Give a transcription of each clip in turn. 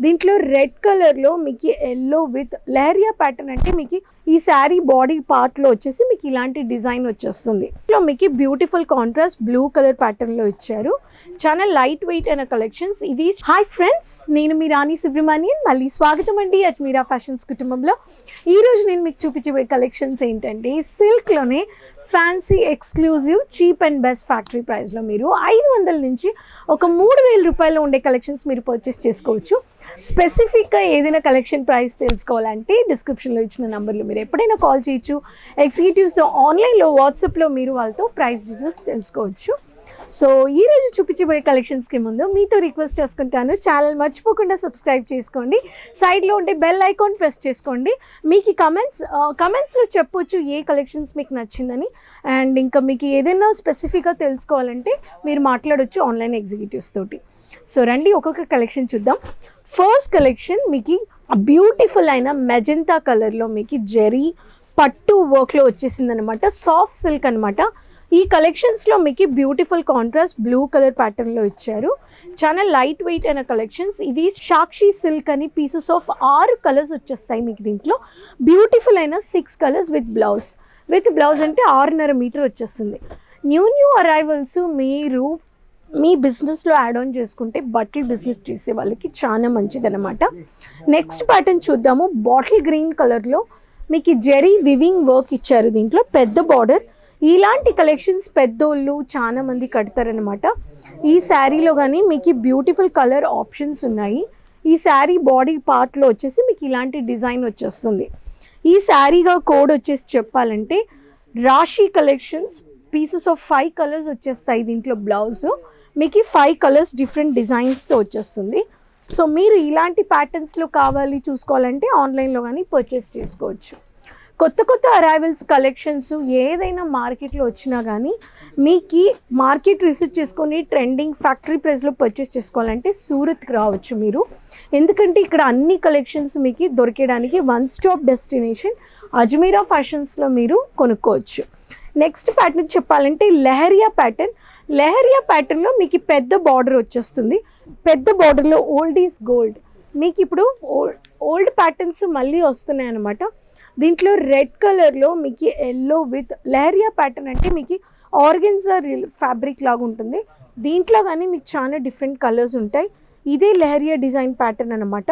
దీంట్లో రెడ్ కలర్లో మీకు ఎల్లో విత్ లహరియా ప్యాటర్న్ అంటే మీకు ఈ శారీ బాడీ పార్ట్లో వచ్చేసి మీకు ఇలాంటి డిజైన్ వచ్చేస్తుంది. ఇందులో మీకు బ్యూటిఫుల్ కాంట్రాస్ట్ బ్లూ కలర్ ప్యాటర్న్లో ఇచ్చారు. చాలా లైట్ వెయిట్ అయిన కలెక్షన్స్ ఇది హాయ్ ఫ్రెండ్స్ నేను మీ రాణి సుబ్రహ్మణ్యన్ మళ్ళీ స్వాగతం అండి అజ్మీరా ఫ్యాషన్స్ కుటుంబంలో. ఈరోజు నేను మీకు చూపించబోయే కలెక్షన్స్ ఏంటంటే సిల్క్లోనే fancy exclusive cheap and best factory ప్రైస్లో మీరు ఐదు వందల నుంచి ఒక మూడు వేల రూపాయలు ఉండే కలెక్షన్స్ మీరు పర్చేస్ చేసుకోవచ్చు. స్పెసిఫిక్గా ఏదైనా కలెక్షన్ ప్రైస్ తెలుసుకోవాలంటే డిస్క్రిప్షన్లో ఇచ్చిన నంబర్లు మీరు ఎప్పుడైనా కాల్ చేయొచ్చు. ఎగ్జిక్యూటివ్స్తో ఆన్లైన్లో వాట్సాప్లో మీరు వాళ్ళతో ప్రైస్ డీటెయిల్స్ తెలుసుకోవచ్చు. సో ఈ రోజు చూపించబోయే కలెక్షన్స్కి ముందు మీతో రిక్వెస్ట్ చేసుకుంటాను. ఛానల్ మర్చిపోకుండా సబ్స్క్రైబ్ చేసుకోండి. సైడ్లో ఉండే బెల్ ఐకాన్ ప్రెస్ చేసుకోండి. మీకు కమెంట్స్ కమెంట్స్లో చెప్పొచ్చు ఏ కలెక్షన్స్ మీకు నచ్చిందని. అండ్ ఇంకా మీకు ఏదైనా స్పెసిఫిక్గా తెలుసుకోవాలంటే మీరు మాట్లాడొచ్చు ఆన్లైన్ ఎగ్జిక్యూటివ్స్ తోటి. సో రండి ఒక్కొక్క కలెక్షన్ చూద్దాం. ఫస్ట్ కలెక్షన్ మీకు బ్యూటిఫుల్ అయిన మెజంతా కలర్లో మీకు జెరీ పట్టు వర్క్లో వచ్చేసింది అనమాట సాఫ్ట్ సిల్క్ అనమాట ఈ కలెక్షన్స్లో మీకు బ్యూటిఫుల్ కాంట్రాస్ట్ బ్లూ కలర్ ప్యాటర్న్లో ఇచ్చారు. చాలా లైట్ వెయిట్ అయిన కలెక్షన్స్ ఇది సాక్షి సిల్క్ అని పీసెస్ ఆఫ్ ఆరు కలర్స్ వచ్చేస్తాయి మీకు దీంట్లో. బ్యూటిఫుల్ అయిన six colours with blouse with blouse అంటే ఆరున్నర మీటర్ వచ్చేస్తుంది. న్యూ న్యూ అరైవల్స్ మీరు మీ బిజినెస్లో యాడ్ ఆన్ చేసుకుంటే బట్టలు బిజినెస్ చేసే వాళ్ళకి చాలా మంచిది అనమాట నెక్స్ట్ ప్యాటర్న్ చూద్దాము. బాటిల్ గ్రీన్ కలర్లో మీకు జెరీ వివింగ్ వర్క్ ఇచ్చారు దీంట్లో. పెద్ద బార్డర్. ఇలాంటి కలెక్షన్స్ పెద్దోళ్ళు చాలా మంది కడతారనమాట ఈ శారీలో కానీ మీకు బ్యూటిఫుల్ కలర్ ఆప్షన్స్ ఉన్నాయి. ఈ శారీ బాడీ పార్ట్లో వచ్చేసి మీకు ఇలాంటి డిజైన్ వచ్చేస్తుంది. ఈ శారీగా కోడ్ వచ్చేసి చెప్పాలంటే Rashi collections pieces of five colours వచ్చేస్తాయి దీంట్లో బ్లౌజ్ మీకు ఫైవ్ కలర్స్ డిఫరెంట్ డిజైన్స్తో వచ్చేస్తుంది. సో మీరు ఇలాంటి ప్యాటర్న్స్లో కావాలి చూసుకోవాలంటే ఆన్లైన్లో కానీ పర్చేస్ చేసుకోవచ్చు. కొత్త కొత్త అరైవల్స్ కలెక్షన్స్ ఏదైనా మార్కెట్లో వచ్చినా కానీ మీకు మార్కెట్ రీసెర్చ్ చేసుకొని ట్రెండింగ్ ఫ్యాక్టరీ ప్రైస్లో పర్చేస్ చేసుకోవాలంటే సూరత్కి రావచ్చు మీరు. ఎందుకంటే ఇక్కడ అన్ని కలెక్షన్స్ మీకు దొరికేయడానికి వన్ స్టాప్ డెస్టినేషన్ అజ్మీరా ఫ్యాషన్స్లో మీరు కొనుక్కోవచ్చు. నెక్స్ట్ ప్యాటర్న్ చెప్పాలంటే లెహరియా ప్యాటర్న్ లెహరియా ప్యాటర్న్లో మీకు పెద్ద బార్డర్ వచ్చేస్తుంది. పెద్ద బార్డర్లో ఓల్డ్ ఈజ్ గోల్డ్ మీకు ఇప్పుడు ఓల్డ్ ఓల్డ్ ప్యాటర్న్స్ మళ్ళీ వస్తున్నాయి అనమాట దీంట్లో రెడ్ కలర్లో మీకు ఎల్లో విత్ లెహరియా ప్యాటర్న్ అంటే మీకు ఆర్గెన్జా ఫ్యాబ్రిక్ లాగా ఉంటుంది. దీంట్లో కానీ మీకు చాలా డిఫరెంట్ కలర్స్ ఉంటాయి. ఇదే లెహరియా డిజైన్ ప్యాటర్న్ అనమాట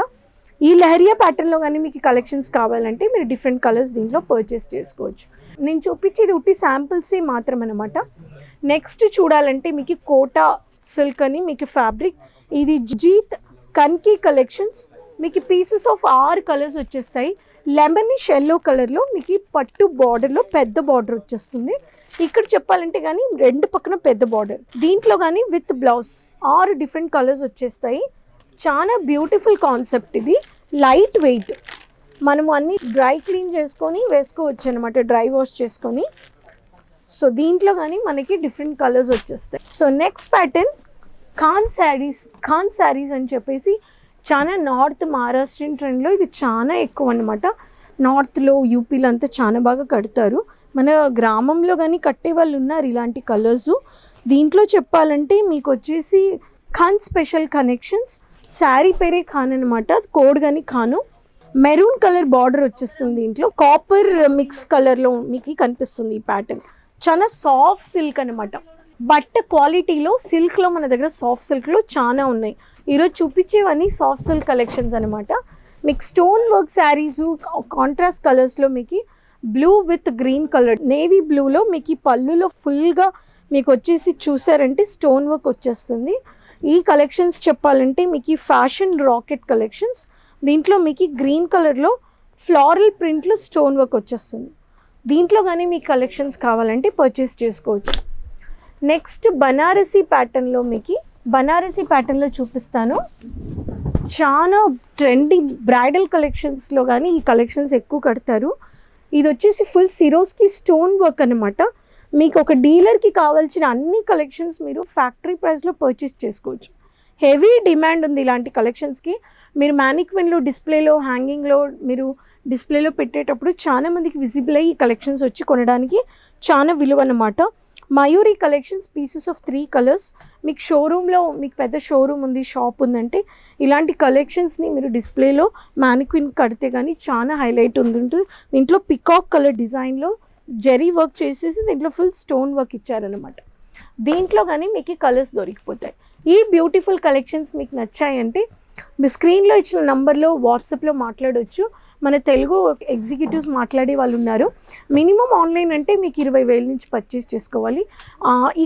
ఈ లెహరియా ప్యాటర్న్లో కానీ మీకు కలెక్షన్స్ కావాలంటే మీరు డిఫరెంట్ కలర్స్ దీంట్లో పర్చేస్ చేసుకోవచ్చు. నేను చూపించేది ఉట్టి శాంపిల్సే మాత్రం అనమాట నెక్స్ట్ చూడాలంటే మీకు కోటా సిల్క్ అని మీకు ఫ్యాబ్రిక్. ఇది జీత్ కన్కీ కలెక్షన్స్. మీకు పీసెస్ ఆఫ్ ఆరు కలర్స్ వచ్చేస్తాయి. లెమనిష్ ఎల్లో కలర్లో మీకు పట్టు బార్డర్లో పెద్ద బార్డర్ వచ్చేస్తుంది. ఇక్కడ చెప్పాలంటే కానీ రెండు పక్కన పెద్ద బార్డర్ దీంట్లో కానీ విత్ బ్లౌజ్ ఆరు డిఫరెంట్ కలర్స్ వచ్చేస్తాయి. చాలా బ్యూటిఫుల్ కాన్సెప్ట్ ఇది. లైట్ వెయిట్ మనము అన్ని డ్రై క్లీన్ చేసుకొని వేసుకోవచ్చు అనమాట డ్రై వాష్ చేసుకొని. సో దీంట్లో కానీ మనకి డిఫరెంట్ కలర్స్ వచ్చేస్తాయి. So next pattern Khan saris Khan saris అని చెప్పేసి చాలా నార్త్ మహారాష్ట్రియన్ ట్రెండ్లో ఇది చాలా ఎక్కువ అనమాట నార్త్లో యూపీలో అంతా చాలా బాగా కడతారు. మన గ్రామంలో కానీ కట్టే వాళ్ళు ఉన్నారు ఇలాంటి కలర్స్ దీంట్లో చెప్పాలంటే మీకు వచ్చేసి ఖాన్ స్పెషల్ కనెక్షన్స్ శారీ పేరే ఖాన్ అనమాట కోడ్ కానీ ఖాను మెరూన్ కలర్ బార్డర్ వచ్చేస్తుంది దీంట్లో కాపర్ మిక్స్ కలర్లో మీకు కనిపిస్తుంది ఈ ప్యాటర్న్. చాలా సాఫ్ట్ సిల్క్ అనమాట బట్ట క్వాలిటీలో సిల్క్లో మన దగ్గర సాఫ్ట్ సిల్క్లో చాలా ఉన్నాయి. ఈరోజు చూపించేవన్నీ సాఫ్ట్ సిల్క్ కలెక్షన్స్ అనమాట మీకు స్టోన్ వర్క్ శారీస్ కాంట్రాస్ట్ కలర్స్లో మీకు blue with green colour navy బ్లూలో మీకు ఈ పళ్ళులో ఫుల్గా మీకు వచ్చేసి చూసారంటే స్టోన్ వర్క్ వచ్చేస్తుంది. ఈ కలెక్షన్స్ చెప్పాలంటే మీకు ఈ ఫ్యాషన్ రాకెట్ కలెక్షన్స్ దీంట్లో మీకు గ్రీన్ కలర్లో ఫ్లారల్ ప్రింట్లో స్టోన్ వర్క్ వచ్చేస్తుంది. దీంట్లో కానీ మీకు కలెక్షన్స్ కావాలంటే పర్చేస్ చేసుకోవచ్చు. నెక్స్ట్ బనారసీ ప్యాటర్న్లో మీకు బనారసీ ప్యాటర్న్లో చూపిస్తాను. చాలా ట్రెండింగ్ బ్రైడల్ కలెక్షన్స్లో కానీ ఈ కలెక్షన్స్ ఎక్కువ కడతారు. ఇది వచ్చేసి ఫుల్ సిరోస్కి స్టోన్ వర్క్ అనమాట మీకు ఒక డీలర్కి కావాల్సిన అన్ని కలెక్షన్స్ మీరు ఫ్యాక్టరీ ప్రైస్లో పర్చేస్ చేసుకోవచ్చు. హెవీ డిమాండ్ ఉంది ఇలాంటి కలెక్షన్స్కి మీరు మ్యానిక్వెన్లో డిస్ప్లేలో హ్యాంగింగ్లో మీరు డిస్ప్లేలో పెట్టేటప్పుడు చాలా మందికి విజిబుల్ అయ్యి ఈ కలెక్షన్స్ వచ్చి కొనడానికి చాలా విలువ అన్నమాట. Mayuri collections pieces of three colours మీకు షోరూంలో మీకు పెద్ద షోరూమ్ ఉంది షాప్ ఉందంటే ఇలాంటి కలెక్షన్స్ని మీరు డిస్ప్లేలో మ్యానిక్విన్ కడితే కానీ చాలా హైలైట్ ఉంటుంది. దీంట్లో పికాక్ కలర్ డిజైన్లో జెరీ వర్క్ చేసేసి దీంట్లో ఫుల్ స్టోన్ వర్క్ ఇచ్చారనమాట దీంట్లో కానీ మీకు కలర్స్ దొరికిపోతాయి. ఈ బ్యూటిఫుల్ కలెక్షన్స్ మీకు నచ్చాయంటే మీ స్క్రీన్లో ఇచ్చిన నంబర్లో వాట్సాప్లో మాట్లాడవచ్చు మన తెలుగు ఎగ్జిక్యూటివ్స్ మాట్లాడే వాళ్ళు ఉన్నారు. మినిమం ఆన్లైన్ అంటే మీకు ఇరవై వేల నుంచి పర్చేస్ చేసుకోవాలి.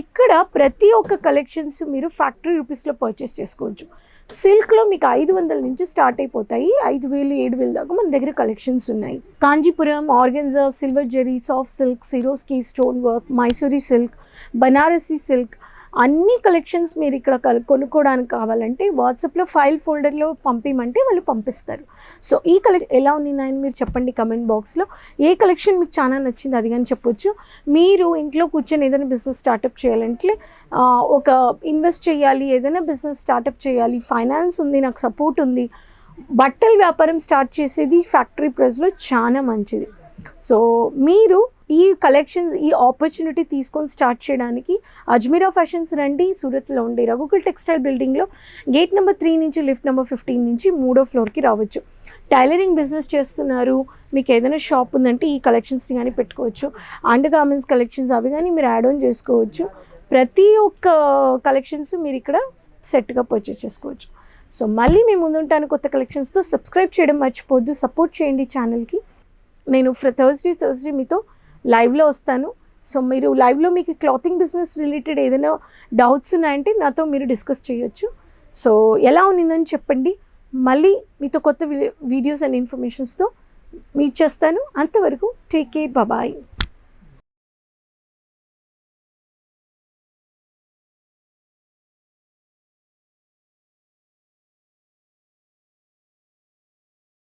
ఇక్కడ ప్రతి ఒక్క కలెక్షన్స్ మీరు ఫ్యాక్టరీ రూపీస్లో పర్చేస్ చేసుకోవచ్చు. సిల్క్లో మీకు ఐదు వందల నుంచి స్టార్ట్ అయిపోతాయి. ఐదు వేలు ఏడు వేలు దాకా మన దగ్గర కలెక్షన్స్ ఉన్నాయి. Kanchipuram organza silver zari soft silk Swarovski stone work Mysuri silk Banarasi silk అన్ని కలెక్షన్స్ మీరు ఇక్కడ కొనుక్కోవడానికి కావాలంటే వాట్సాప్లో ఫైల్ ఫోల్డర్లో పంపిమంటే వాళ్ళు పంపిస్తారు. సో ఈ కలెక్షన్ ఎలా ఉంది నాయన? మీరు చెప్పండి కమెంట్ బాక్స్లో. ఏ కలెక్షన్ మీకు చాలా నచ్చింది? అది కానీ చెప్పొచ్చు. మీరు ఇంట్లో కూర్చొని ఏదైనా బిజినెస్ స్టార్టప్ చేయాలంటే ఒక ఇన్వెస్ట్ చేయాలి ఏదైనా బిజినెస్ స్టార్టప్ చేయాలి ఫైనాన్స్ ఉంది నాకు సపోర్ట్ ఉంది. బట్టల వ్యాపారం స్టార్ట్ చేసేది ఫ్యాక్టరీ ప్రైస్లో చాలా మంచిది. సో మీరు ఈ కలెక్షన్స్ ఈ ఆపర్చునిటీ తీసుకొని స్టార్ట్ చేయడానికి అజ్మీరా ఫ్యాషన్స్ రండి సూరత్లో ఉండే రఘుకుల్ టెక్స్టైల్ బిల్డింగ్లో గేట్ నెంబర్ త్రీ నుంచి లిఫ్ట్ నెంబర్ ఫిఫ్టీన్ నుంచి మూడో ఫ్లోర్కి రావచ్చు. టైలరింగ్ బిజినెస్ చేస్తున్నారు మీకు ఏదైనా షాప్ ఉందంటే ఈ కలెక్షన్స్ని కానీ పెట్టుకోవచ్చు. అండర్ గార్మెంట్స్ కలెక్షన్స్ అవి కానీ మీరు యాడ్ ఆన్ చేసుకోవచ్చు. ప్రతి ఒక్క కలెక్షన్స్ మీరు ఇక్కడ సెట్గా పర్చేస్ చేసుకోవచ్చు. సో మళ్ళీ మేము ముందుంటాను కొత్త కలెక్షన్స్తో సబ్స్క్రైబ్ చేయడం మర్చిపోద్దు సపోర్ట్ చేయండి ఛానల్కి నేను ఫ్ర థర్స్డే థర్స్డే మీతో లైవ్లో వస్తాను. సో మీరు లైవ్లో మీకు క్లాతింగ్ బిజినెస్ రిలేటెడ్ ఏదైనా డౌట్స్ ఉన్నాయంటే నాతో మీరు డిస్కస్ చేయొచ్చు. సో ఎలా ఉన్నిందని చెప్పండి. మళ్ళీ మీతో కొత్త వీడియోస్ అండ్ ఇన్ఫర్మేషన్స్తో మీట్ చేస్తాను. అంతవరకు టేక్ కేర్ బాబాయ్